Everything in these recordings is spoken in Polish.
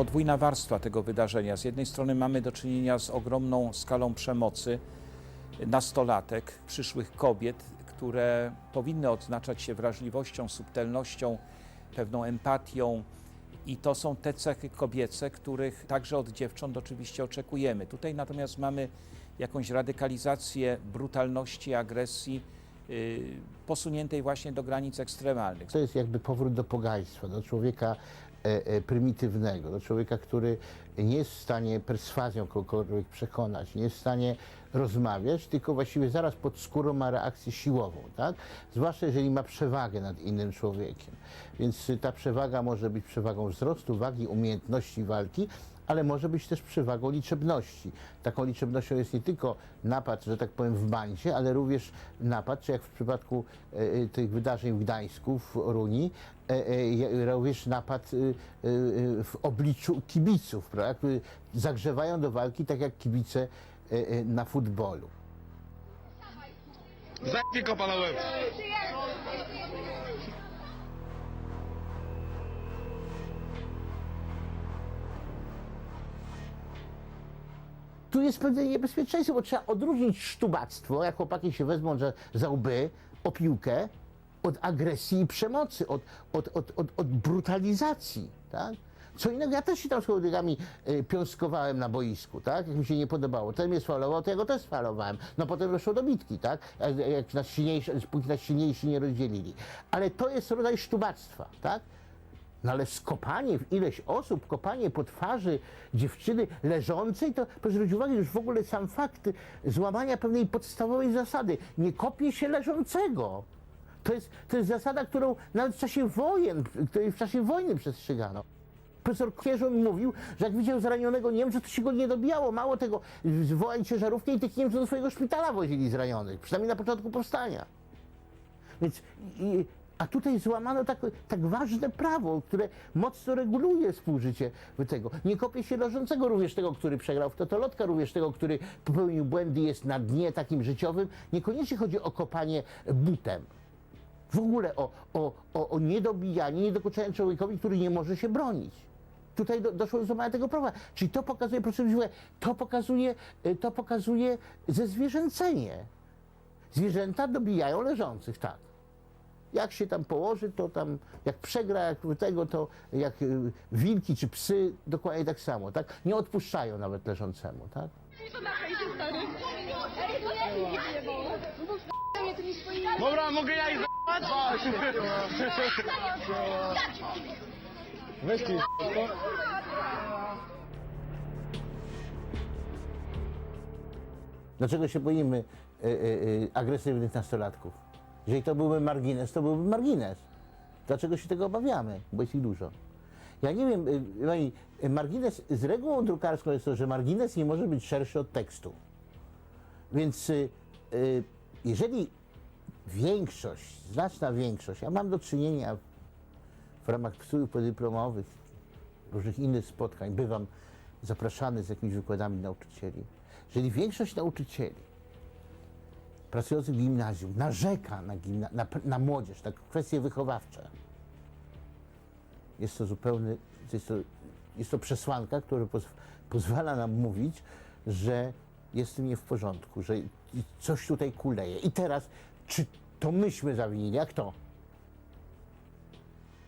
podwójna warstwa tego wydarzenia. Z jednej strony mamy do czynienia z ogromną skalą przemocy nastolatek, przyszłych kobiet, które powinny odznaczać się wrażliwością, subtelnością, pewną empatią. I to są te cechy kobiece, których także od dziewcząt oczywiście oczekujemy. Tutaj natomiast mamy jakąś radykalizację brutalności, agresji, yy, posuniętej właśnie do granic ekstremalnych. To jest jakby powrót do pogaństwa, do człowieka prymitywnego, do człowieka, który nie jest w stanie perswazją kogokolwiek przekonać, nie jest w stanie rozmawiać, tylko właściwie zaraz pod skórą ma reakcję siłową, tak? Zwłaszcza jeżeli ma przewagę nad innym człowiekiem. Więc ta przewaga może być przewagą wzrostu, wagi, umiejętności walki, ale może być też przewagą liczebności. Taką liczebnością jest nie tylko napad, że tak powiem, w bandzie, ale również napad, czy jak w przypadku e, e, tych wydarzeń w Gdańsku, w Oruni, e, również napad w obliczu kibiców, prawda, którzy zagrzewają do walki tak jak kibice na futbolu. Zajmij kopa na łeb. Tu jest pewne niebezpieczeństwo, bo trzeba odróżnić sztubactwo, jak chłopaki się wezmą za, za łby, o piłkę, od agresji i przemocy, od, od, od, od, od brutalizacji, tak? Co innego, ja też się tam z kolegami y, piąskowałem na boisku, tak? Jak mi się nie podobało. Ten mnie sfalował, to ja go też sfalowałem. No potem doszło do bitki, tak? Jak, jak nas silniejsi, nas silniejsi nie rozdzielili. Ale to jest rodzaj sztubactwa, tak? No ale skopanie w ileś osób, kopanie po twarzy dziewczyny leżącej, to proszę zwrócić uwagę, już w ogóle sam fakt złamania pewnej podstawowej zasady. Nie kopie się leżącego. To jest, to jest zasada, którą nawet w czasie wojen, w czasie wojny przestrzegano. Profesor Kwierzon mówił, że jak widział zranionego Niemca, to się go nie dobijało. Mało tego, zwołali ciężarówkę i tych Niemców do swojego szpitala wozili zranionych, przynajmniej na początku powstania. Więc, i, a tutaj złamano tak, tak ważne prawo, które mocno reguluje współżycie tego. Nie kopie się leżącego, również tego, który przegrał w totolotka, również tego, który popełnił błędy, jest na dnie takim życiowym. Niekoniecznie chodzi o kopanie butem. W ogóle o, o, o, o niedobijanie, niedokończenie człowiekowi, który nie może się bronić. Tutaj do, doszło do złamania tego prawa. Czyli to pokazuje, proszę uwagę, to pokazuje, y, to pokazuje zezwierzęcenie. Zwierzęta dobijają leżących, tak. Jak się tam położy, to tam, jak przegra, jak tego, to jak y, wilki czy psy, dokładnie tak samo, tak? Nie odpuszczają nawet leżącemu, tak? Dobra, mogę ja? Weź ty, Dlaczego się boimy y, y, y, agresywnych nastolatków? Jeżeli to byłby margines, to byłby margines. Dlaczego się tego obawiamy? Bo jest ich dużo. Ja nie wiem, y, no y, margines, z regułą drukarską jest to, że margines nie może być szerszy od tekstu. Więc y, jeżeli większość, znaczna większość, ja mam do czynienia w ramach studiów podyplomowych, różnych innych spotkań, bywam zapraszany z jakimiś wykładami nauczycieli. Jeżeli większość nauczycieli pracujących w gimnazjum narzeka na, gimna, na, na młodzież, na kwestie wychowawcze, jest to zupełny, jest to, jest to przesłanka, która poz, pozwala nam mówić, że jest nie w porządku, że coś tutaj kuleje. I teraz, czy to myśmy zawinili, a kto?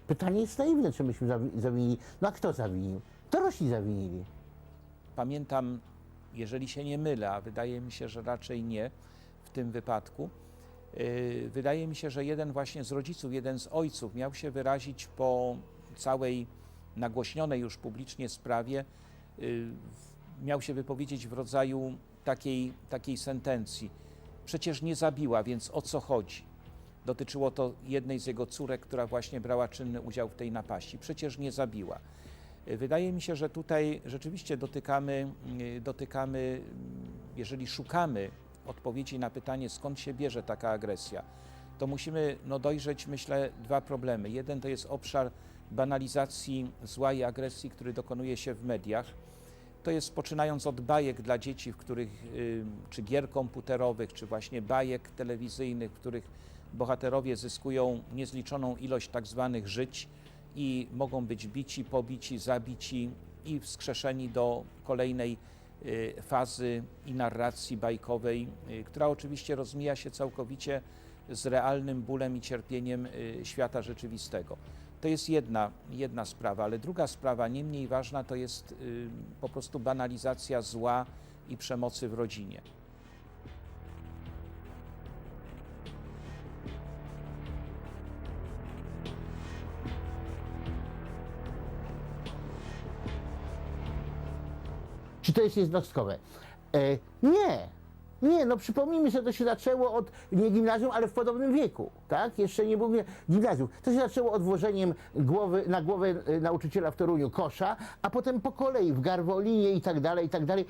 Pytanie jest naiwne, czy myśmy zawi- zawinili. No a kto zawinił? Dorośli zawinili. Pamiętam, jeżeli się nie mylę, a wydaje mi się, że raczej nie tym wypadku, yy, wydaje mi się, że jeden właśnie z rodziców, jeden z ojców miał się wyrazić po całej nagłośnionej już publicznie sprawie, w- miał się wypowiedzieć w rodzaju takiej, takiej sentencji. Przecież nie zabiła, więc o co chodzi? Dotyczyło to jednej z jego córek, która właśnie brała czynny udział w tej napaści. Przecież nie zabiła. Wydaje mi się, że tutaj rzeczywiście dotykamy, y, dotykamy, mm, jeżeli szukamy odpowiedzi na pytanie, skąd się bierze taka agresja, to musimy no, dojrzeć, myślę, dwa problemy. Jeden to jest obszar banalizacji zła i agresji, który dokonuje się w mediach. To jest poczynając od bajek dla dzieci, w których, y, czy gier komputerowych, czy właśnie bajek telewizyjnych, w których bohaterowie zyskują niezliczoną ilość tak zwanych żyć i mogą być bici, pobici, zabici, i wskrzeszeni do kolejnej fazy i narracji bajkowej, y, która oczywiście rozmija się całkowicie z realnym bólem i cierpieniem y, świata rzeczywistego. To jest jedna, jedna sprawa, ale druga sprawa, nie mniej ważna, to jest y, po prostu banalizacja zła i przemocy w rodzinie. Czy to jest jednostkowe? E, nie. Nie, no przypomnijmy sobie, to się zaczęło od, nie gimnazjum, ale w podobnym wieku, tak? Jeszcze nie było gimnazjum. To się zaczęło od włożeniem głowy, na głowę e, nauczyciela w Toruniu kosza, a potem po kolei w Garwolinie i tak dalej, i tak dalej.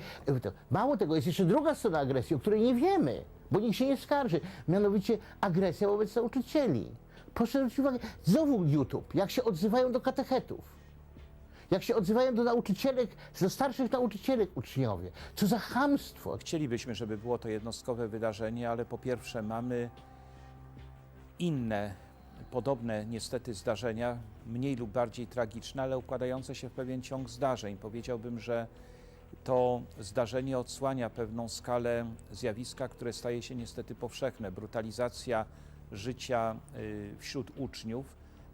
Mało tego, jest jeszcze druga strona agresji, o której nie wiemy, bo nikt się nie skarży. Mianowicie agresja wobec nauczycieli. Proszę zwrócić uwagę, znowu YouTube, jak się odzywają do katechetów. Jak się odzywają do nauczycielek, do starszych nauczycielek uczniowie. Co za chamstwo. Chcielibyśmy, żeby było to jednostkowe wydarzenie, ale po pierwsze mamy inne, podobne niestety zdarzenia, mniej lub bardziej tragiczne, ale układające się w pewien ciąg zdarzeń. Powiedziałbym, że to zdarzenie odsłania pewną skalę zjawiska, które staje się niestety powszechne. Brutalizacja życia y, wśród uczniów,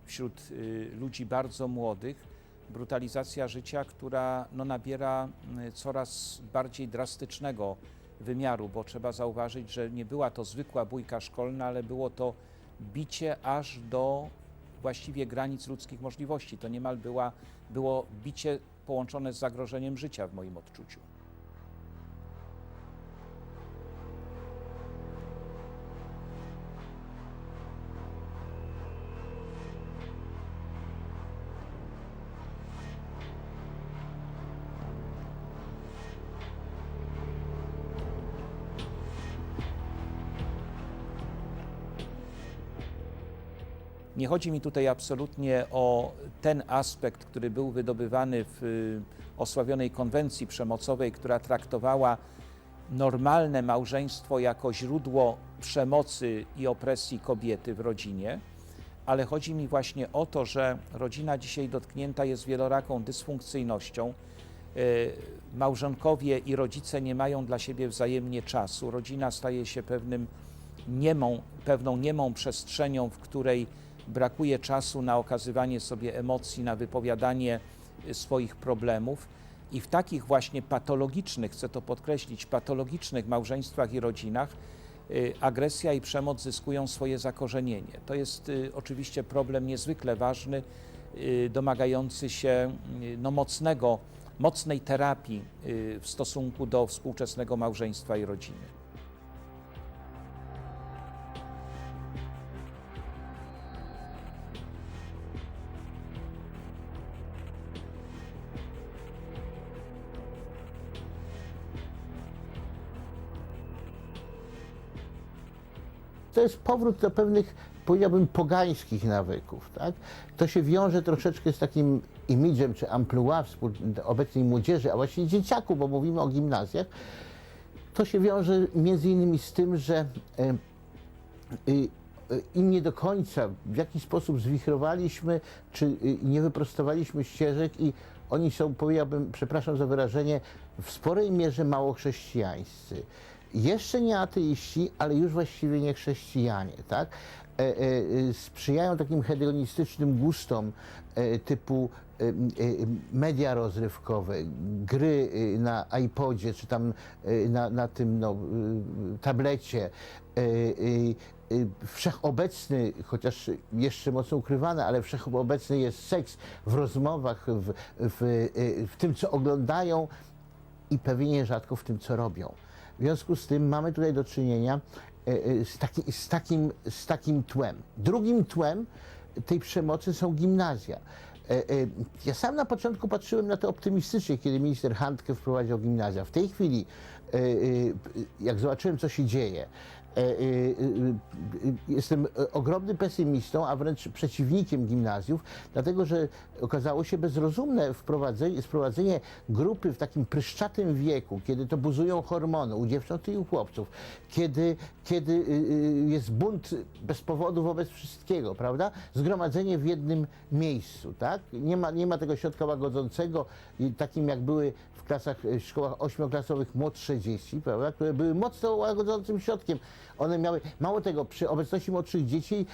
wśród y, ludzi bardzo młodych, brutalizacja życia, która no, nabiera y, coraz bardziej drastycznego wymiaru, bo trzeba zauważyć, że nie była to zwykła bójka szkolna, ale było to bicie aż do właściwie granic ludzkich możliwości. To niemal była, było bicie połączone z zagrożeniem życia w moim odczuciu. Nie chodzi mi tutaj absolutnie o ten aspekt, który był wydobywany w y, osławionej konwencji przemocowej, która traktowała normalne małżeństwo jako źródło przemocy i opresji kobiety w rodzinie, ale chodzi mi właśnie o to, że rodzina dzisiaj dotknięta jest wieloraką dysfunkcyjnością. Y, Małżonkowie i rodzice nie mają dla siebie wzajemnie czasu. Rodzina staje się pewnym niemą, pewną niemą przestrzenią, w której brakuje czasu na okazywanie sobie emocji, na wypowiadanie y, swoich problemów. I w takich właśnie patologicznych, chcę to podkreślić, patologicznych małżeństwach i rodzinach y, agresja i przemoc zyskują swoje zakorzenienie. To jest y, oczywiście problem niezwykle ważny, domagający się no, mocnego, mocnej terapii w stosunku do współczesnego małżeństwa i rodziny. To jest powrót do pewnych, powiedziałbym, pogańskich nawyków. Tak? To się wiąże troszeczkę z takim imidżem czy amplua obecnej młodzieży, a właściwie dzieciaków, bo mówimy o gimnazjach. To się wiąże między innymi z tym, że e, y, y, im nie do końca w jakiś sposób zwichrowaliśmy, czy y, nie wyprostowaliśmy ścieżek i oni są, powiedziałbym, przepraszam za wyrażenie, w sporej mierze mało chrześcijańscy. Jeszcze nie ateiści, ale już właściwie nie chrześcijanie, tak? E, e, e, sprzyjają takim hedonistycznym gustom e, typu e, e, media rozrywkowe, gry e, na iPodzie, czy tam e, na, na tym no, tablecie. E, e, Wszechobecny, chociaż jeszcze mocno ukrywany, ale wszechobecny jest seks w rozmowach, w, w, w tym, co oglądają i pewnie nierzadko w tym, co robią. W związku z tym mamy tutaj do czynienia e, e, z, taki, z, takim, z takim tłem. Drugim tłem tej przemocy są gimnazja. E, Ja sam na początku patrzyłem na to optymistycznie, kiedy minister Handke wprowadził gimnazja. W tej chwili, jak zobaczyłem, co się dzieje, jestem e, ogromnym pesymistą, a wręcz przeciwnikiem gimnazjów, dlatego że okazało się bezrozumne wprowadzenie, sprowadzenie grupy w takim pryszczatym wieku, kiedy to buzują hormony u dziewcząt i u chłopców, kiedy, kiedy y, y, jest bunt bez powodu wobec wszystkiego, prawda? Zgromadzenie w jednym miejscu, tak? Nie ma, nie ma tego środka łagodzącego, takim jak były w klasach, y, szkołach ośmioklasowych młodsze dzieci, prawda? Które były mocno łagodzącym środkiem. One miały, mało tego, przy obecności młodszych dzieci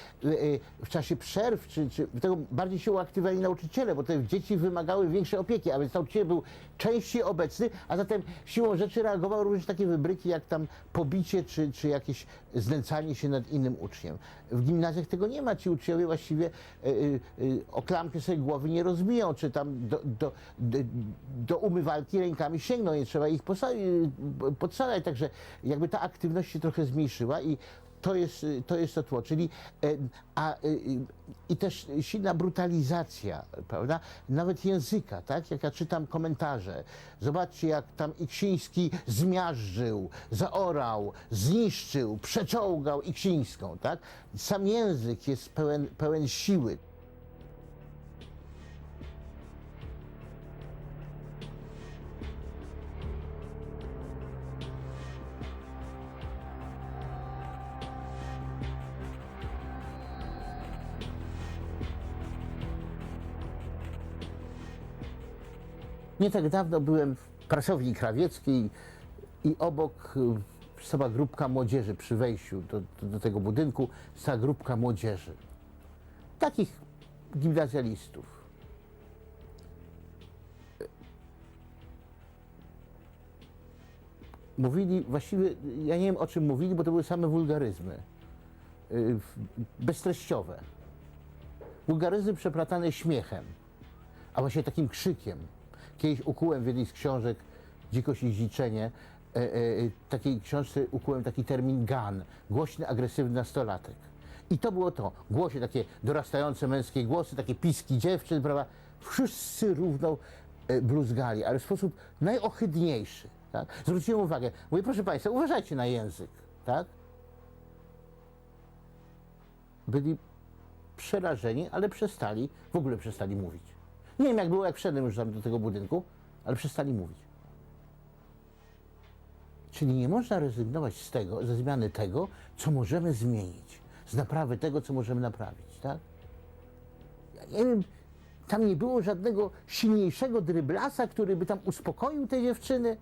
w czasie przerw, czy, czy tego bardziej się uaktywniali nauczyciele, bo te dzieci wymagały większej opieki, a więc nauczyciel był częściej obecny, a zatem siłą rzeczy reagował również takie wybryki jak tam pobicie, czy, czy jakieś znęcanie się nad innym uczniem. W gimnazjach tego nie ma, ci uczniowie właściwie y, y, o klamkę sobie głowy nie rozbiją, czy tam do, do, do, do umywalki rękami sięgną, nie trzeba ich podsalać, także jakby ta aktywność się trochę zmniejszyła i to jest, y, to jest to tło, czyli e, a, y, y, i też silna brutalizacja, prawda, nawet języka, tak, jak ja czytam komentarze, zobaczcie jak tam Iksiński zmiażdżył, zaorał, zniszczył, przeczołgał Iksińską, tak, sam język jest pełen, pełen siły. Nie tak dawno byłem w pracowni krawieckiej i obok y, stała grupka młodzieży przy wejściu do, do, do tego budynku, stała grupka młodzieży. Takich gimnazjalistów. Mówili, właściwie ja nie wiem o czym mówili, bo to były same wulgaryzmy. y, Beztreściowe. Wulgaryzmy przeplatane śmiechem a właśnie takim krzykiem. Kiedyś ukułem w jednej z książek Dzikość i zdziczenie, e, e, takiej książce ukułem taki termin gan, głośny, agresywny nastolatek. I to było to, głosie takie dorastające męskie głosy, takie piski dziewczyn, prawda? Wszyscy równo e, bluzgali, ale w sposób najohydniejszy. Tak? Zwróciłem uwagę, mówię, proszę Państwa, uważajcie na język, tak? Byli przerażeni, ale przestali, w ogóle przestali mówić. Nie wiem jak było, jak wszedłem już tam do tego budynku, ale przestali mówić. Czyli nie można rezygnować z tego, ze zmiany tego, co możemy zmienić, z naprawy tego, co możemy naprawić, tak? Ja nie wiem, tam nie było żadnego silniejszego dryblasa, który by tam uspokoił te dziewczyny.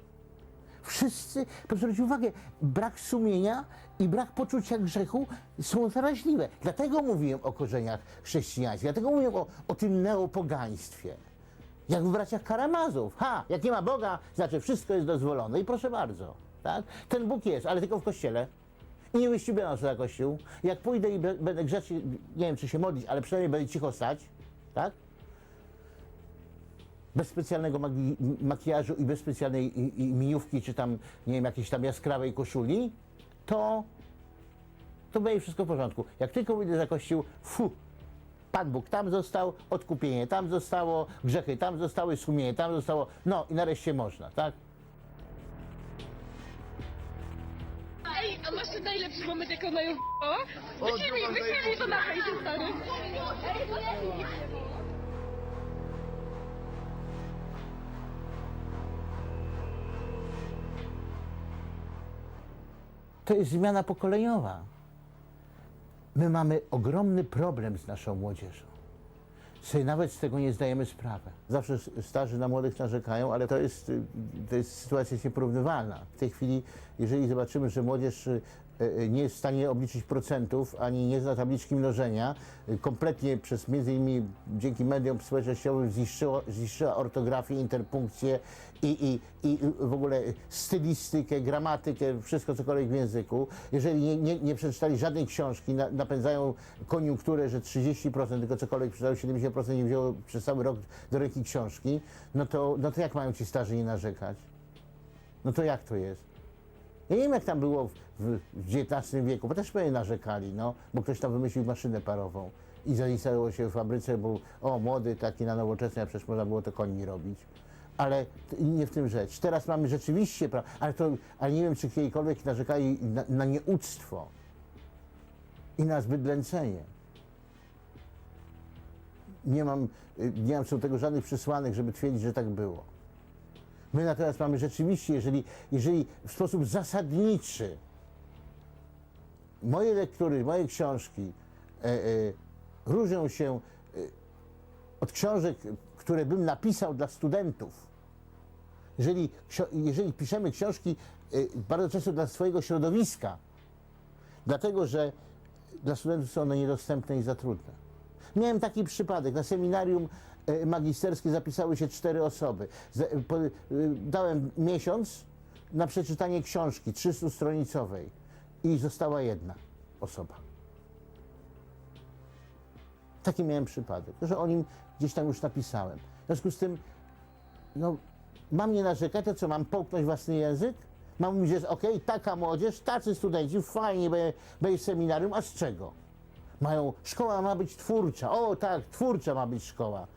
Wszyscy, proszę zwrócić uwagę, brak sumienia i brak poczucia grzechu są zaraźliwe. Dlatego mówiłem o korzeniach chrześcijańskich, dlatego mówiłem o, o tym neopogaństwie. Jak w braciach Karamazów. Ha, jak nie ma Boga, znaczy wszystko jest dozwolone. I proszę bardzo, tak? Ten Bóg jest, ale tylko w kościele. I nie wyścibiano się za kościół. Jak pójdę i będę grzecznie, nie wiem czy się modlić, ale przynajmniej będę cicho stać, tak? Bez specjalnego magi- makijażu i bez specjalnej i, i miniówki, czy tam, nie wiem, jakiejś tam jaskrawej koszuli, to, to będzie wszystko w porządku. Jak tylko wyjdę za kościół, fu, Pan Bóg tam został, odkupienie tam zostało, grzechy tam zostały, sumienie tam zostało, no i nareszcie można, tak? Ej, a masz ten najlepszy moment, jak ona ją w***ała? Wyślij mi, wyślij mi to na fejsie, stary. To jest zmiana pokoleniowa. My mamy ogromny problem z naszą młodzieżą. Sobie nawet z tego nie zdajemy sprawy. Zawsze starzy na młodych narzekają, ale to jest, y, to jest sytuacja nieporównywalna. W tej chwili, jeżeli zobaczymy, że młodzież y, y, nie jest w stanie obliczyć procentów, ani nie zna tabliczki mnożenia, kompletnie przez między innymi dzięki mediom społecznościowym zniszczyło, zniszczyła ortografię, interpunkcję i, i, i w ogóle stylistykę, gramatykę, wszystko cokolwiek w języku. Jeżeli nie, nie, nie przeczytali żadnej książki, na, napędzają koniunkturę, że 30%, tylko cokolwiek przeczytało, 70% nie wzięło przez cały rok do ręki książki, no to, no to jak mają ci starzy nie narzekać? No to jak to jest? Ja nie wiem, jak tam było w, w, XIX wieku, bo też pewnie narzekali, no, bo ktoś tam wymyślił maszynę parową i zainstalował się w fabryce, bo o, młody, taki na nowoczesny, a przecież można było to końmi robić. Ale nie w tym rzecz. Teraz mamy rzeczywiście, pra- ale, to, ale nie wiem, czy kiedykolwiek narzekali na, na nieuctwo i na zbydlęcenie. Nie mam, y, nie mam co do tego żadnych przesłanek, żeby twierdzić, że tak było. My natomiast mamy rzeczywiście, jeżeli, jeżeli w sposób zasadniczy moje lektury, moje książki e, e, różnią się e, od książek, które bym napisał dla studentów. Jeżeli, jeżeli piszemy książki e, bardzo często dla swojego środowiska, dlatego że dla studentów są one niedostępne i za trudne. Miałem taki przypadek. Na seminarium e, magisterskie zapisały się cztery osoby. E, Dałem miesiąc na przeczytanie książki 300-stronicowej i została jedna osoba. Taki miałem przypadek, że o nim gdzieś tam już napisałem. W związku z tym, no, mam nie narzekać, to co, mam połknąć własny język? Mam mówić, że okej, taka młodzież, tacy studenci, fajnie, będzie, seminarium, a z czego? Mają, szkoła ma być twórcza, o tak, twórcza ma być szkoła.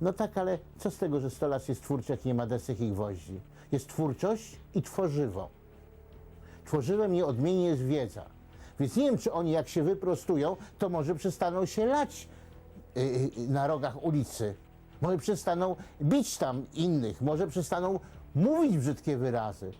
No tak, ale co z tego, że 100 lat jest twórcza, jak nie ma desek i gwoździ? Jest twórczość i tworzywo. Tworzywem nieodmiennie jest wiedza. Więc nie wiem, czy oni jak się wyprostują, to może przestaną się lać na rogach ulicy. Może przestaną bić tam innych, może przestaną mówić brzydkie wyrazy.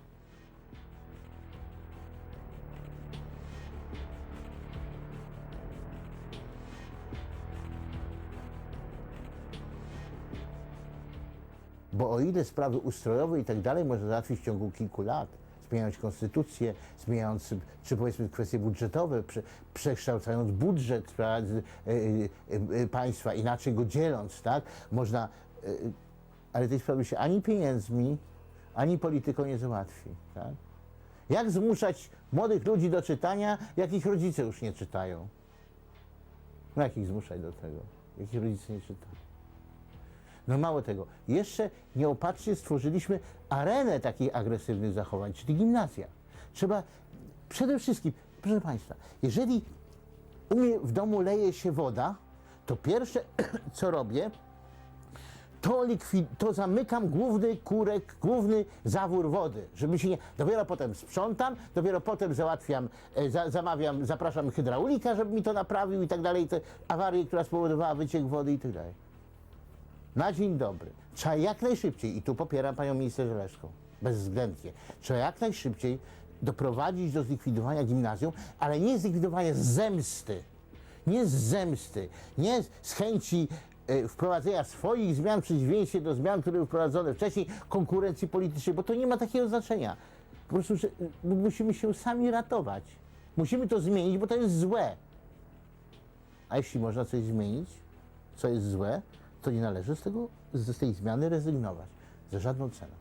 Bo o ile sprawy ustrojowe i tak dalej można załatwić w ciągu kilku lat, zmieniając konstytucję, zmieniając, czy powiedzmy kwestie budżetowe, prze, przekształcając budżet prawda, y, y, y, państwa, inaczej go dzieląc, tak? Można, ale tej sprawy się ani pieniędzmi, ani polityką nie załatwi, tak? Jak zmuszać młodych ludzi do czytania, jak ich rodzice już nie czytają? No jak ich zmuszać do tego? Jak ich rodzice nie czytają? No mało tego, jeszcze nieopatrznie stworzyliśmy arenę takich agresywnych zachowań, czyli gimnazja. Trzeba przede wszystkim, proszę Państwa, jeżeli u mnie w domu leje się woda, to pierwsze co robię, to, likwi- to zamykam główny kurek, główny zawór wody, żeby się nie... Dopiero potem sprzątam, dopiero potem załatwiam, e, za, zamawiam, zapraszam hydraulika, żeby mi to naprawił i tak dalej, te awarię, która spowodowała wyciek wody i tak dalej. Na dzień dobry. Trzeba jak najszybciej, i tu popieram panią minister Żeleszką, bezwzględnie, trzeba jak najszybciej doprowadzić do zlikwidowania gimnazjum, ale nie zlikwidowania z zemsty. Nie z zemsty, nie z chęci e, wprowadzenia swoich zmian w przeciwieństwie do zmian, które były wprowadzone wcześniej, konkurencji politycznej, bo to nie ma takiego znaczenia. Po prostu że, musimy się sami ratować. Musimy to zmienić, bo to jest złe. A jeśli można coś zmienić, co jest złe, to nie należy z, tego, z tej zmiany rezygnować za żadną cenę.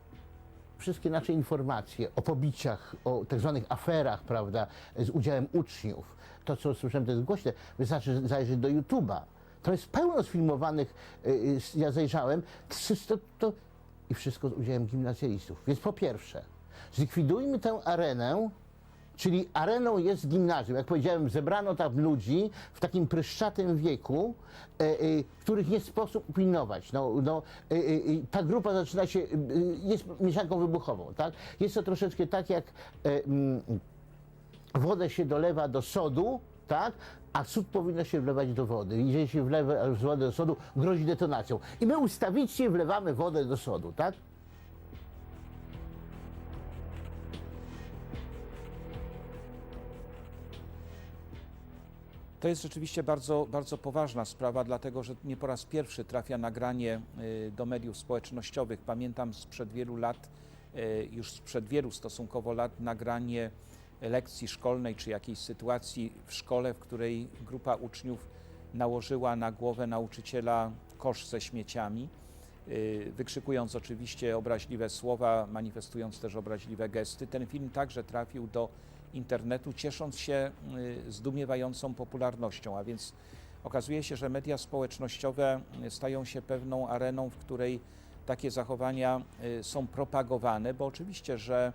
Wszystkie nasze informacje o pobiciach, o tak zwanych aferach, prawda, z udziałem uczniów, to co słyszałem, to jest głośne, wystarczy zajrzeć do YouTube'a. To jest pełno sfilmowanych, y, y, ja zajrzałem, to, to, i wszystko z udziałem gimnazjalistów. Więc po pierwsze, zlikwidujmy tę arenę, Czyli areną jest gimnazjum. Jak powiedziałem, zebrano tam ludzi w takim pryszczatym wieku, e, e, których nie sposób upilnować. No, no, e, e, e, ta grupa zaczyna się, e, jest mieszanką wybuchową. Tak? Jest to troszeczkę tak, jak e, mm, wodę się dolewa do sodu, tak? a sód powinno się wlewać do wody. Jeżeli się wlewa wodę do sodu, grozi detonacją. I my ustawicznie wlewamy wodę do sodu. Tak? To jest rzeczywiście bardzo, bardzo poważna sprawa, dlatego że nie po raz pierwszy trafia nagranie y, do mediów społecznościowych. Pamiętam sprzed wielu lat, y, już sprzed wielu stosunkowo lat, nagranie lekcji szkolnej czy jakiejś sytuacji w szkole, w której grupa uczniów nałożyła na głowę nauczyciela kosz ze śmieciami, y, wykrzykując oczywiście obraźliwe słowa, manifestując też obraźliwe gesty. Ten film także trafił do internetu, ciesząc się y, zdumiewającą popularnością, a więc okazuje się, że media społecznościowe y, stają się pewną areną, w której takie zachowania y, są propagowane, bo oczywiście, że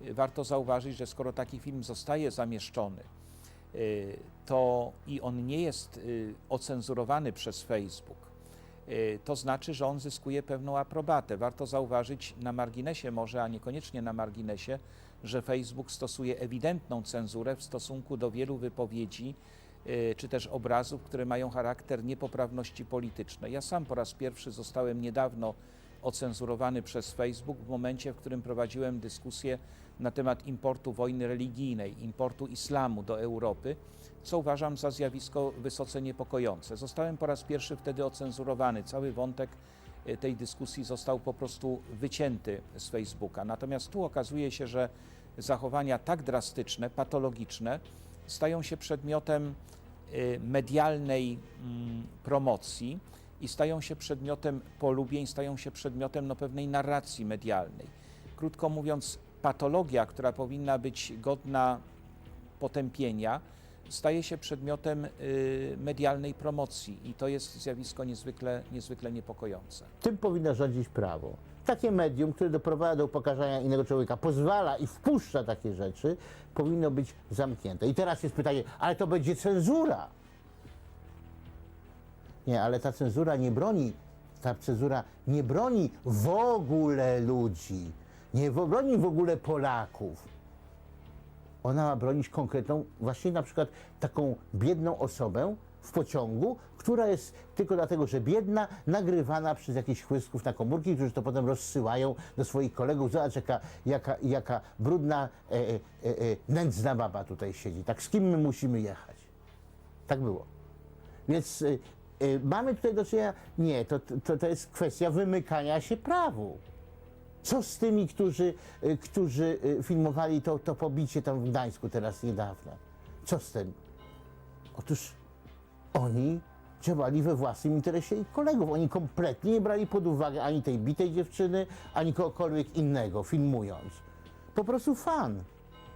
warto zauważyć, że skoro taki film zostaje zamieszczony, to i on nie jest ocenzurowany przez Facebook, to znaczy, że on zyskuje pewną aprobatę. Warto zauważyć na marginesie może, a niekoniecznie na marginesie, że Facebook stosuje ewidentną cenzurę w stosunku do wielu wypowiedzi y, czy też obrazów, które mają charakter niepoprawności politycznej. Ja sam po raz pierwszy zostałem niedawno ocenzurowany przez Facebook w momencie, w którym prowadziłem dyskusję na temat importu wojny religijnej, importu islamu do Europy, co uważam za zjawisko wysoce niepokojące. Zostałem po raz pierwszy wtedy ocenzurowany. Cały wątek tej dyskusji został po prostu wycięty z Facebooka. Natomiast tu okazuje się, że zachowania tak drastyczne, patologiczne stają się przedmiotem y, medialnej mm, promocji i stają się przedmiotem polubień, stają się przedmiotem no, pewnej narracji medialnej. Krótko mówiąc, patologia, która powinna być godna potępienia, staje się przedmiotem y, medialnej promocji i to jest zjawisko niezwykle, niezwykle niepokojące. Tym powinno rządzić prawo. Takie medium, które doprowadza do upokarzania innego człowieka, pozwala i wpuszcza takie rzeczy, powinno być zamknięte. I teraz jest pytanie, ale to będzie cenzura. Nie, ale ta cenzura nie broni, ta cenzura nie broni w ogóle ludzi, nie broni w ogóle Polaków. Ona ma bronić konkretną, właśnie na przykład taką biedną osobę w pociągu, która jest tylko dlatego, że biedna, nagrywana przez jakichś chłysków na komórki, którzy to potem rozsyłają do swoich kolegów. Zobacz, jaka, jaka, jaka brudna, e, e, e, nędzna baba tutaj siedzi. Tak z kim my musimy jechać? Tak było. Więc y, y, mamy tutaj do czynienia, nie, to, to, to jest kwestia wymykania się prawu. Co z tymi, którzy, y, którzy y, filmowali to, to pobicie tam w Gdańsku teraz niedawno? Co z tym? Otóż oni działali we własnym interesie ich kolegów. Oni kompletnie nie brali pod uwagę ani tej bitej dziewczyny, ani kogokolwiek innego, filmując. Po prostu fan.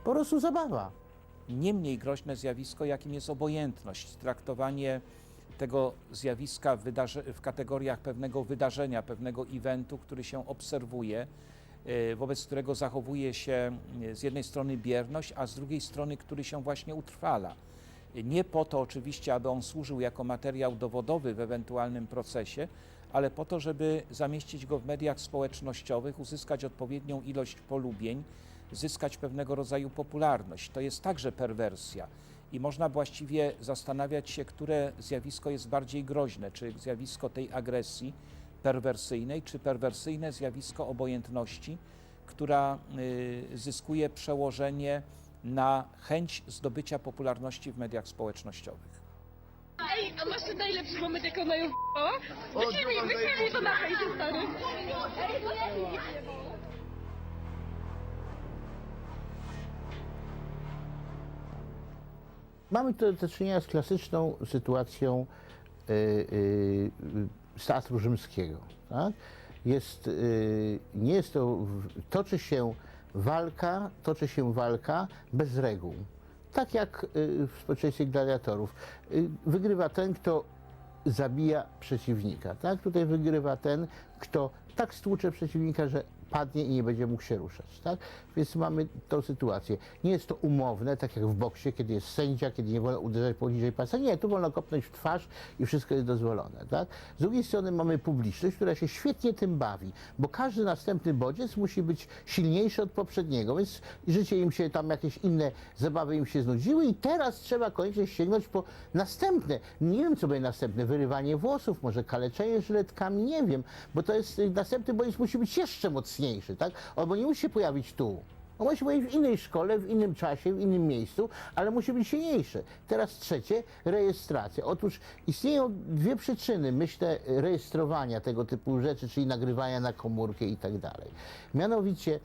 Po prostu zabawa. nie mniej groźne zjawisko, jakim jest obojętność, traktowanie tego zjawiska w, kategoriach pewnego wydarzenia, pewnego eventu, który się obserwuje, y, wobec którego zachowuje się y, z jednej strony bierność, a z drugiej strony, który się właśnie utrwala. Nie po to oczywiście, aby on służył jako materiał dowodowy w ewentualnym procesie, ale po to, żeby zamieścić go w mediach społecznościowych, uzyskać odpowiednią ilość polubień, zyskać pewnego rodzaju popularność. To jest także perwersja. I można właściwie zastanawiać się, które zjawisko jest bardziej groźne, czy zjawisko tej agresji perwersyjnej, czy perwersyjne zjawisko obojętności, która y, zyskuje przełożenie na chęć zdobycia popularności w mediach społecznościowych. Ej, a masz ten najlepszy moment, jak ona ją? Wyślij mi, wyślij mi to na fejsie, stary. Mamy tu do czynienia z klasyczną sytuacją y, y, Teatru Rzymskiego. Tak? Jest, y, nie jest to, toczy się walka, toczy się walka bez reguł. Tak jak y, w społeczeństwie gladiatorów. Y, Wygrywa ten, kto zabija przeciwnika. Tak? Tutaj wygrywa ten, kto tak stłucze przeciwnika, że padnie i nie będzie mógł się ruszać. Tak? Więc mamy tą sytuację. Nie jest to umowne, tak jak w boksie, kiedy jest sędzia, kiedy nie wolno uderzać poniżej pasa. Nie, tu wolno kopnąć w twarz i wszystko jest dozwolone. Tak? Z drugiej strony mamy publiczność, która się świetnie tym bawi, bo każdy następny bodziec musi być silniejszy od poprzedniego, więc życie im się tam jakieś inne zabawy im się znudziły i teraz trzeba koniecznie sięgnąć po następne. Nie wiem, co będzie następne, wyrywanie włosów, może kaleczenie żyletkami, nie wiem, bo to jest, następny bodziec musi być jeszcze mocniejszy, tak? Albo nie musi się pojawić tu. On musi być w innej szkole, w innym czasie, w innym miejscu, ale musi być silniejszy. Teraz trzecie, rejestracja. Otóż istnieją dwie przyczyny, myślę, rejestrowania tego typu rzeczy, czyli nagrywania na komórkę i tak dalej. Mianowicie,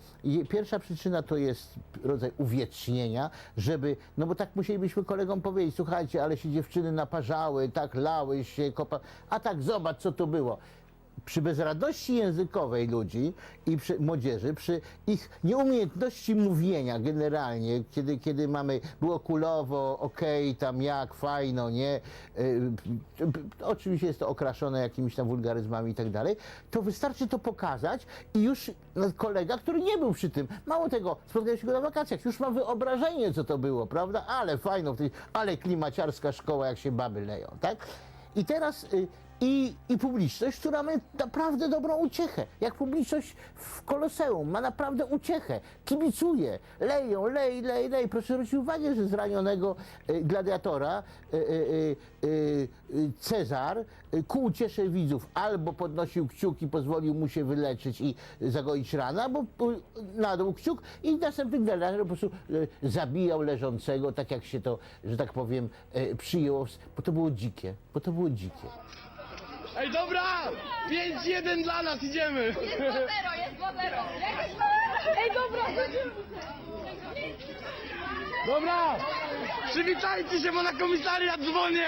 pierwsza przyczyna to jest rodzaj uwiecznienia, żeby, no bo tak musielibyśmy kolegom powiedzieć, słuchajcie, ale się dziewczyny naparzały, tak lały się, kopa, a tak zobacz, co to było przy bezradności językowej ludzi i przy młodzieży, przy ich nieumiejętności mówienia generalnie, kiedy, kiedy mamy, było kulowo, okej, tam jak, fajno, nie, y, oczywiście jest to okraszone jakimiś tam wulgaryzmami i tak dalej, to wystarczy to pokazać i już kolega, który nie był przy tym, mało tego, spotkaliśmy go na wakacjach, już ma wyobrażenie, co to było, prawda, ale fajno, ale klimaciarska szkoła, jak się baby leją, tak? I teraz y, i, i publiczność, która ma naprawdę dobrą uciechę. Jak publiczność w Koloseum ma naprawdę uciechę, kibicuje, leją, lej, lej, lej. Proszę zwrócić uwagę, że zranionego e, gladiatora e, e, e, e, Cezar e, ku uciesze widzów albo podnosił kciuk i pozwolił mu się wyleczyć i zagoić ranę, albo pu- nadał kciuk i następny gladiator po prostu e, zabijał leżącego, tak jak się to, że tak powiem, e, przyjęło, bo to było dzikie, bo to było dzikie. Ej, dobra! 5-1 dla nas, idziemy! Jest 2-0, jest 2-0. Ej, dobra, Dobra! Przywitajcie się, bo na komisariat dzwonię!